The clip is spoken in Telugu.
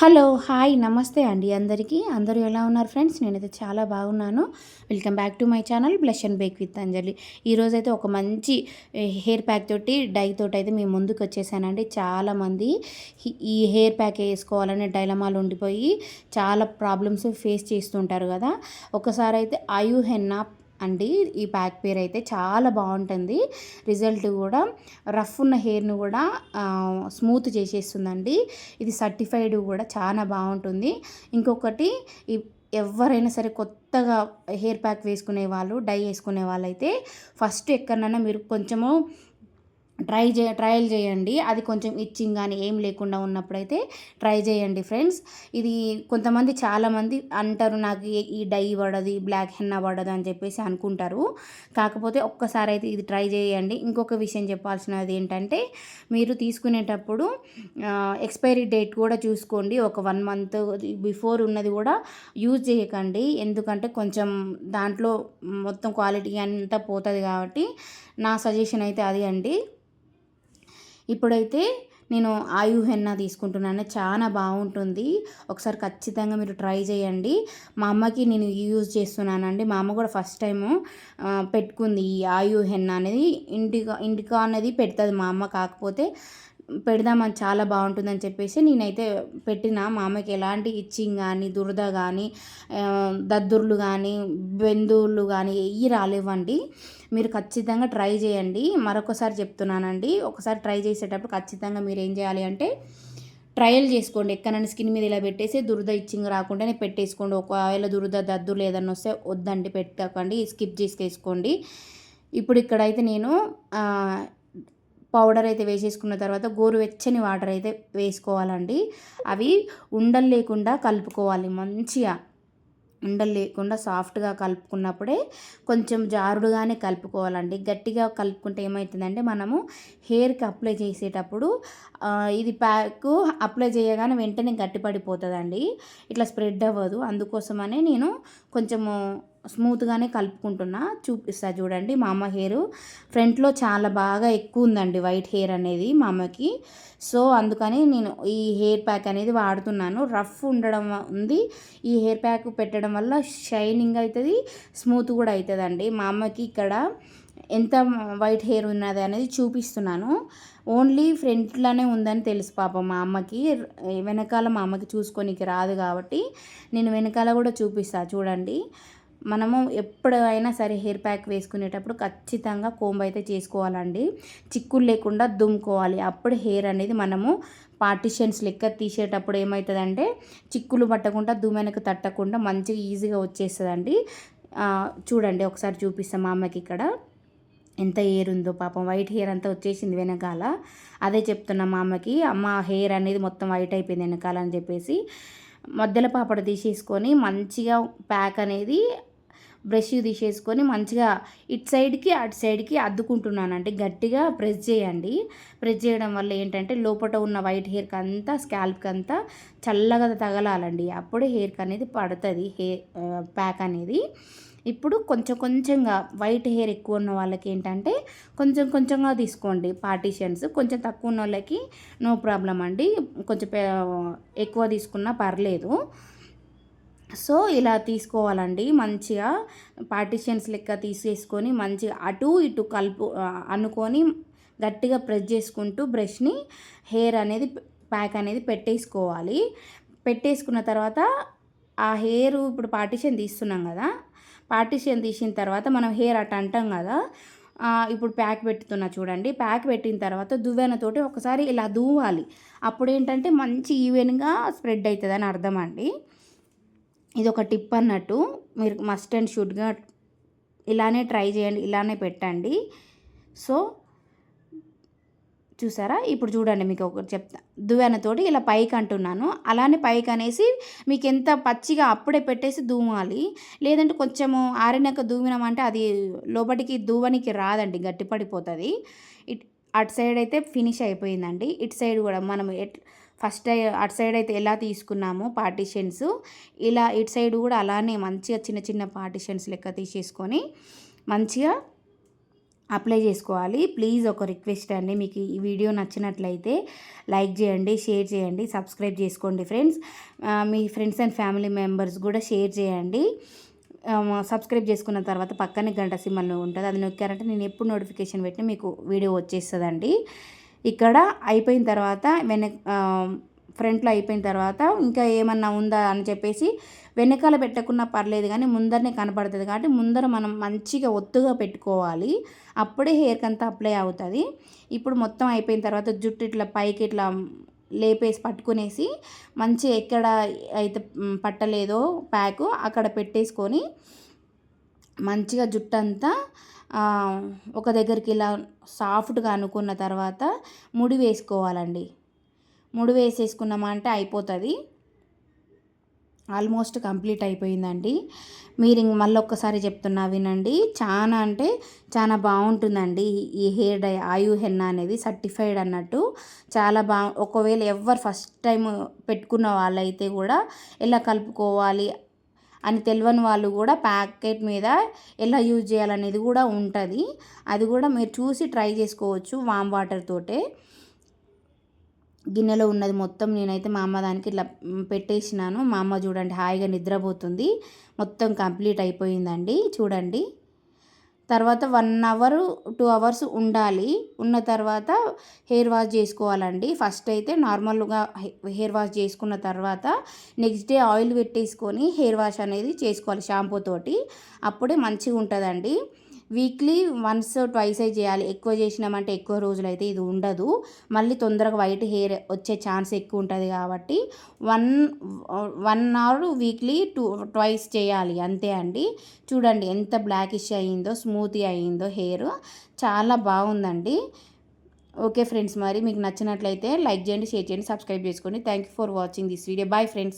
హలో హాయ్ నమస్తే అండి అందరికీ. అందరూ ఎలా ఉన్నారు ఫ్రెండ్స్? నేనైతే చాలా బాగున్నాను. Welcome back to my channel blush and bake with Anjali. ఈరోజైతే ఒక మంచి హెయిర్ ప్యాక్ తోటి డై తోటి అయితే మేము ముందుకు వచ్చేసానండి. చాలామంది ఈ హెయిర్ ప్యాక్ వేసుకోవాలనే డైలమాలు ఉండిపోయి చాలా ప్రాబ్లమ్స్ ఫేస్ చేస్తుంటారు కదా. ఒకసారి అయితే ఆయు హెన్నా అండి. ఈ ప్యాక్ పేరు అయితే చాలా బాగుంటుంది. రిజల్ట్ కూడా రఫ్ ఉన్న హెయిర్ను కూడా స్మూత్ చేసేస్తుందండి. ఇది సర్టిఫైడ్ కూడా చాలా బాగుంటుంది. ఇంకొకటి ఈ ఎవరైనా సరే కొత్తగా హెయిర్ ప్యాక్ వేసుకునే వాళ్ళు డై వేసుకునే వాళ్ళైతే ఫస్ట్ ఎక్కడైనా మీరు కొంచెము ట్రై చే ట్రయల్ చేయండి. అది కొంచెం ఇచ్చింగ్ కానీ ఏం లేకుండా ఉన్నప్పుడైతే ట్రై చేయండి ఫ్రెండ్స్. ఇది కొంతమంది చాలామంది అంటారు నాకు ఈ డై పడదు బ్లాక్ హెన్న పడదు అని చెప్పేసి అనుకుంటారు. కాకపోతే ఒక్కసారి అయితే ఇది ట్రై చేయండి. ఇంకొక విషయం చెప్పాల్సినది ఏంటంటే మీరు తీసుకునేటప్పుడు ఎక్స్పైరీ డేట్ కూడా చూసుకోండి. ఒక వన్ మంత్ బిఫోర్ ఉన్నది కూడా యూజ్ చేయకండి. ఎందుకంటే కొంచెం దాంట్లో మొత్తం క్వాలిటీ అంతా పోతుంది కాబట్టి నా సజెషన్ అయితే అది అండి. ఇప్పుడైతే నేను ఆయు హెన్నా తీసుకుంటున్నాను. చాలా బాగుంటుంది. ఒకసారి ఖచ్చితంగా మీరు ట్రై చేయండి. మా అమ్మకి నేను యూజ్ చేస్తున్నానండి మా అమ్మ కూడా ఫస్ట్ టైము పెట్టుకుంది ఈ ఆయు హెన్నా అనేది. ఇండికా ఇండికా అనేది పెడుతుంది మా అమ్మ. కాకపోతే పెడదామని చాలా బాగుంటుందని చెప్పేసి నేనైతే పెట్టిన. మా అమ్మకి ఎలాంటి ఇచ్చింగ్ కానీ దురద కానీ దద్దుర్లు కానీ బెందువులు కానీ ఏవి రాలేవండి. మీరు ఖచ్చితంగా ట్రై చేయండి. మరొకసారి చెప్తున్నానండి. ఒకసారి ట్రై చేసేటప్పుడు ఖచ్చితంగా మీరు ఏం చేయాలి అంటే ట్రయల్ చేసుకోండి. ఎక్కడైనా స్కిన్ మీద ఇలా పెట్టేసి దురద ఇచ్చింగ్ రాకుండానే పెట్టేసుకోండి. ఒకవేళ దురద దద్దులు ఏదన్నా వస్తే వద్దండి పెట్టకండి స్కిప్ చేసుకేసుకోండి ఇప్పుడు ఇక్కడైతే నేను పౌడర్ అయితే వేసేసుకున్న తర్వాత గోరువెచ్చని వాటర్ అయితే వేసుకోవాలండి. అవి ఉండలు లేకుండా కలుపుకోవాలి మంచిగా. ఉండలు లేకుండా సాఫ్ట్గా కలుపుకున్నప్పుడే కొంచెం జారుడుగానే కలుపుకోవాలండి. గట్టిగా కలుపుకుంటే ఏమవుతుందంటే మనము హెయిర్కి అప్లై చేసేటప్పుడు ఇది ప్యాక్ అప్లై చేయగానే వెంటనే గట్టిపడిపోతుందండి. ఇట్లా స్ప్రెడ్ అవ్వదు. అందుకోసమనే నేను కొంచెము స్మూత్గానే కలుపుకుంటున్నా. చూపిస్తా చూడండి. మా అమ్మ హెయిర్ ఫ్రంట్లో చాలా బాగా ఎక్కువ ఉందండి వైట్ హెయిర్ అనేది మా అమ్మకి. సో అందుకని నేను ఈ హెయిర్ ప్యాక్ అనేది వాడుతున్నాను. రఫ్ ఉండడం ఉంది. ఈ హెయిర్ ప్యాక్ పెట్టడం వల్ల షైనింగ్ అవుతుంది స్మూత్ కూడా అవుతుందండి మా అమ్మకి ఇక్కడ ఎంత వైట్ హెయిర్ ఉన్నది అనేది చూపిస్తున్నాను. ఓన్లీ ఫ్రంట్లోనే ఉందని తెలుసు పాపం మా అమ్మకి. వెనకాల మా అమ్మకి చూసుకోనికి రాదు కాబట్టి నేను వెనకాల కూడా చూపిస్తాను చూడండి. మనము ఎప్పుడైనా సరే హెయిర్ ప్యాక్ వేసుకునేటప్పుడు ఖచ్చితంగా కోంబ్ అయితే చేసుకోవాలండి. చిక్కులు లేకుండా దుమ్ముకోవాలి. అప్పుడు హెయిర్ అనేది మనము పార్టిషన్స్ లెక్క తీసేటప్పుడు ఏమవుతుందంటే చిక్కులు పట్టకుండా దుమ్మెనకు తట్టకుండా మంచిగా ఈజీగా వచ్చేస్తుందండి. చూడండి ఒకసారి చూపిస్తాం మా అమ్మకి ఇక్కడ. ఎంత హెయిర్ ఉందో పాపం వైట్ హెయిర్ అంతా వచ్చేసింది వెనకాల. అదే చెప్తున్నా మా అమ్మకి అమ్మ హెయిర్ అనేది మొత్తం వైట్ అయిపోయింది వెనకాల అని చెప్పేసి. మధ్యలో పాపడ తీసేసుకొని మంచిగా ప్యాక్ అనేది బ్రష్ తీసేసుకొని మంచిగా ఇటు సైడ్కి అటు సైడ్కి అద్దుకుంటున్నానంటే గట్టిగా ప్రెస్ చేయండి. ప్రెస్ చేయడం వల్ల ఏంటంటే లోపల ఉన్న వైట్ హెయిర్కి అంతా స్కాల్ప్కి అంతా చల్లగా తగలాలండి. అప్పుడే హెయిర్కి అనేది పడుతుంది హెయిర్ ప్యాక్ అనేది. ఇప్పుడు కొంచెం కొంచెంగా వైట్ హెయిర్ ఎక్కువ ఉన్న వాళ్ళకి ఏంటంటే కొంచెం కొంచెంగా తీసుకోండి. పార్టీషన్స్ కొంచెం తక్కువ ఉన్న వాళ్ళకి నో ప్రాబ్లం అండి. కొంచెం ఎక్కువ తీసుకున్నా పర్లేదు. సో ఇలా తీసుకోవాలండి. మంచిగా పార్టీషన్స్ లెక్క తీసేసుకొని మంచిగా అటు ఇటు కలుపు అనుకొని గట్టిగా ప్రెస్ చేసుకుంటూ బ్రష్ని హెయిర్ అనేది ప్యాక్ అనేది పెట్టేసుకోవాలి. పెట్టేసుకున్న తర్వాత ఆ హెయిర్ ఇప్పుడు పార్టీషన్ తీస్తున్నాం కదా పార్టిషన్ తీసిన తర్వాత మనం హెయిర్ అట్ అంటాం కదా ఇప్పుడు ప్యాక్ పెట్టుతున్నా చూడండి. ప్యాక్ పెట్టిన తర్వాత దువ్వెనతోటి ఒకసారి ఇలా దువ్వాలి. అప్పుడు ఏంటంటే మంచి ఈవెన్గా స్ప్రెడ్ అవుతుంది అర్థం అండి. ఇది ఒక టిప్ అన్నట్టు మీరు మస్ట్ అండ్ షుడ్గా ఇలానే ట్రై చేయండి ఇలానే పెట్టండి. సో చూసారా? ఇప్పుడు చూడండి మీకు ఒకటి చెప్తా. దువ్వెనతోటి ఇలా పైకి అంటున్నాను. అలానే పైకి అనేసి మీకు ఎంత పచ్చిగా అప్పుడే పెట్టేసి దూమాలి లేదంటే కొంచెము ఆరినాక దూమినామంటే అది లోపలికి దూవనికి రాదండి గట్టిపడిపోతుంది ఇట్ అటు సైడ్ అయితే ఫినిష్ అయిపోయిందండి. ఇటు సైడ్ కూడా మనం ఎట్ ఫస్ట్ అటు సైడ్ అయితే ఎలా తీసుకున్నామో పార్టిషన్స్ ఇలా ఇటు సైడ్ కూడా అలానే మంచిగా చిన్న చిన్న పార్టిషన్స్ లెక్క తీసేసుకొని మంచిగా అప్లై చేసుకోవాలి. ప్లీజ్ ఒక రిక్వెస్ట్ అండి. మీకు ఈ వీడియో నచ్చినట్లయితే లైక్ చేయండి షేర్ చేయండి సబ్స్క్రైబ్ చేసుకోండి ఫ్రెండ్స్. మీ ఫ్రెండ్స్ అండ్ ఫ్యామిలీ మెంబర్స్ కూడా షేర్ చేయండి. సబ్స్క్రైబ్ చేసుకున్న తర్వాత పక్కనే గంట సింబల్ ఉంటుంది. అది నొక్కారంటే నేను ఎప్పుడు నోటిఫికేషన్ పెట్టి మీకు వీడియో వచ్చేస్తుందండి. ఇక్కడ అయిపోయిన తర్వాత వెనక్ ఫ్రంట్లో అయిపోయిన తర్వాత ఇంకా ఏమన్నా ఉందా అని చెప్పేసి వెనకాల పెట్టకున్నా పర్లేదు కానీ ముందరనే కనపడుతుంది కాబట్టి ముందర మనం మంచిగా ఒత్తుగా పెట్టుకోవాలి. అప్పుడే హెయిర్కి అంతా అప్లై అవుతుంది. ఇప్పుడు మొత్తం అయిపోయిన తర్వాత జుట్టు ఇట్లా పైకి ఇట్లా లేపేసి పట్టుకునేసి మంచి ఎక్కడ అయితే పట్టలేదో ప్యాకు అక్కడ పెట్టేసుకొని మంచిగా జుట్టు అంతా ఒక దగ్గరికి ఇలా సాఫ్ట్గా అనుకున్న తర్వాత ముడి వేసుకోవాలండి. ముడి వేసేసుకున్నామా అంటే అయిపోతుంది. ఆల్మోస్ట్ కంప్లీట్ అయిపోయిందండి. మీరు ఇంక మళ్ళీ ఒక్కసారి చెప్తున్నా వినండి. చాలా అంటే చాలా బాగుంటుందండి. ఈ హెయిర్ డై ఆయు హెన్న అనేది సర్టిఫైడ్ అన్నట్టు. చాలా బా ఒకవేళ ఎవరు ఫస్ట్ టైం పెట్టుకున్న వాళ్ళైతే కూడా ఎలా కలుపుకోవాలి అని తెలియని వాళ్ళు కూడా ప్యాకెట్ మీద ఎలా యూజ్ చేయాలనేది కూడా ఉంటుంది. అది కూడా మీరు చూసి ట్రై చేసుకోవచ్చు వామ్ వాటర్ తోటే. గిన్నెలో ఉన్నది మొత్తం నేనైతే మా అమ్మ దానికి ఇట్లా పెట్టేసినాను. మా అమ్మ చూడండి హాయిగా నిద్రపోతుంది. మొత్తం కంప్లీట్ అయిపోయిందండి. చూడండి. తర్వాత వన్ అవర్ టూ అవర్స్ ఉండాలి. ఉన్న తర్వాత హెయిర్ వాష్ చేసుకోవాలండి. ఫస్ట్ అయితే నార్మల్గా హెయిర్ వాష్ చేసుకున్న తర్వాత నెక్స్ట్ డే ఆయిల్ పెట్టేసుకొని హెయిర్ వాష్ అనేది చేసుకోవాలి షాంపూ తోటి. అప్పుడే మంచిగా ఉంటుందండి వీక్లీ వన్స్ ట్వైస్ చేయాలి. ఎక్కువ చేసినామంటే ఎక్కువ రోజులు అయితే ఇది ఉండదు. మళ్ళీ తొందరగా వైట్ హెయిర్ వచ్చే ఛాన్స్ ఎక్కువ ఉంటుంది కాబట్టి one one hour weekly two twice చేయాలి. అంతే అండి. చూడండి ఎంత బ్లాకిష్ అయ్యిందో స్మూతీ అయ్యిందో హెయిర్. చాలా బాగుందండి. ఓకే ఫ్రెండ్స్ మరి మీకు నచ్చినట్లయితే లైక్ చేయండి షేర్ చేయండి సబ్స్క్రైబ్ చేసుకోండి. Thank you for watching this video. Bye friends.